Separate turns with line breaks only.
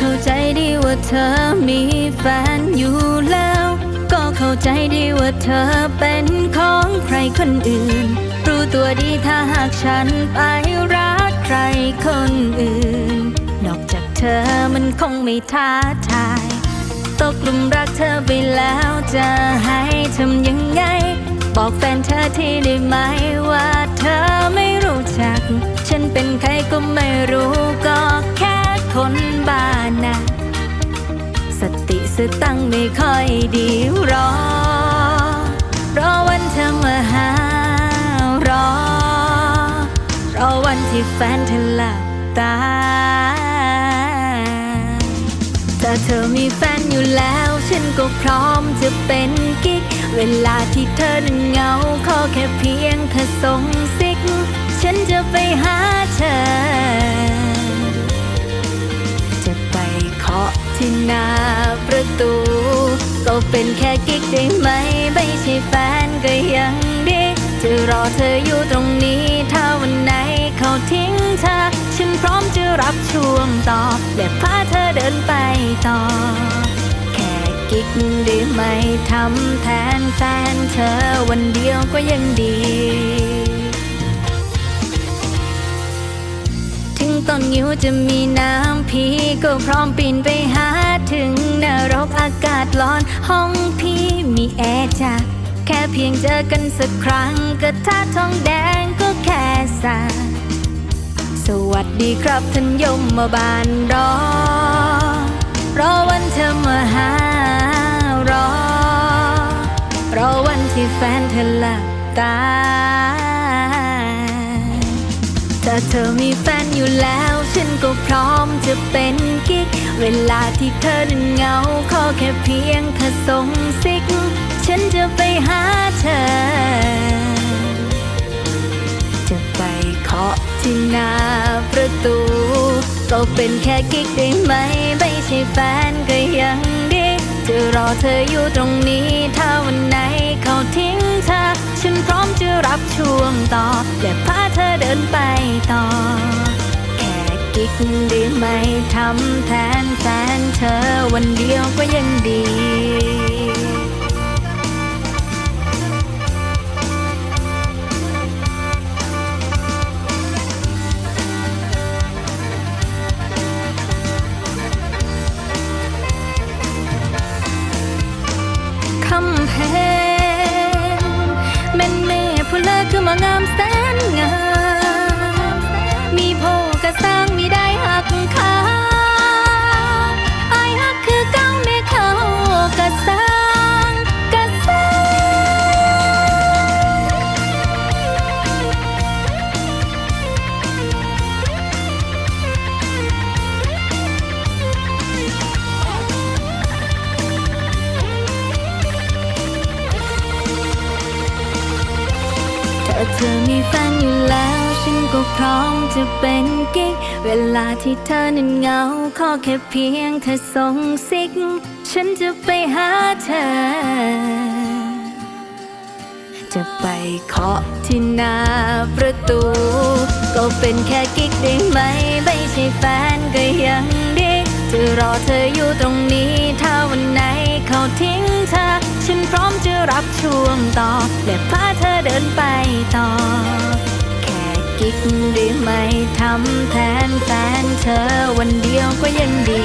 ข้าใจดีว่าเธอมีแฟนอยู่แล้ว ก็เข้าใจดีว่าเธอเป็นของใครคนอื่น รู้ตัวดีถ้าหากฉันไปรักใครคนอื่น นอกจากเธอมันคงไม่ท้าทาย ตกหลุมรักเธอไปแล้วจะให้ทำยังไง บอกแฟนเธอที่ได้ไหมว่าเธอไม่รู้จัก ฉันเป็นใครก็ไม่รู้ก็แค่คนบ้า สตังไม่ค่อยดีรอ รอวันเธอมาหารอ รอวันที่แฟนเธอหลับตาถ้าเธอมีแฟนอยู่แล้ว ฉันก็พร้อมจะเป็นกิ๊ก เวลาที่เธอนั้นเหงา ขอแค่เพียงเธอส่งซิก ฉันจะไปหาเธอ จะไปเคาะที่หน้า ประตู ก็เป็นแค่กิ๊กได้ไหม ไม่ใช่แฟนก็ยังดี จะรอเธออยู่ตรงนี้ ถ้าวันไหนเขาทิ้งเธอ ฉันพร้อมจะรับช่วงต่อ และพาเธอเดินไปต่อ แค่กิ๊กได้ไหมทำแทนแฟนเธอวันเดียวก็ยังดี ตอนยิ้วจะมีน้ำพีก็พร้อมปีนไปหาถึงนรกอากาศร้อน ห้องพี่มีแอร์จ้ะแค่เพียงเจอกันสักครั้งกระทะทองแดงก็แค่สาสวัสดีครับท่านยมมาบานรอ รอวันเธอมาหารอ รอวันที่แฟนเธอหลับตา ถ้าเธอมีแฟน อยู่แล้ว ฉันก็พร้อมจะเป็นกิ๊ก เวลาที่เธอนั้นเหงา ขอแค่เพียงเธอส่งซิก ฉันจะไปหาเธอ จะไปเคาะที่หน้าประตู ก็เป็นแค่กิ๊กได้ไหม ไม่ใช่แฟนก็ยังดี จะรอเธออยู่ตรงนี้ ถ้าวันไหนเขาทิ้งเธอ ฉันพร้อมจะรับช่วงต่อ และพาเธอเดินไปต่อ กได้ไหมทำแทนแฟนเธอวันเดียวก็ยังดีคำแพงแม่นแม่ผู้เลิกคือมางามแสนงาม เธอมีแฟนอยู่แล้ว ฉันก็พร้อมจะเป็นกิ๊ก เวลาที่เธอนั้นเหงา ขอแค่เพียงเธอส่งซิก ฉันจะไปหาเธอ จะไปเคาะที่หน้าประตู ก็เป็นแค่กิ๊กได้ไหม ไม่ใช่แฟนก็ยังดี จะรอเธออยู่ตรงนี้ ถ้าวันไหนเขาทิ้งเธอ ฉันพร้อมจะรับ ช่วงต่อ และพาเธอเดินไปต่อ แค่กิ๊กได้ไหมทำแทนแฟนเธอวันเดียวก็ยังดี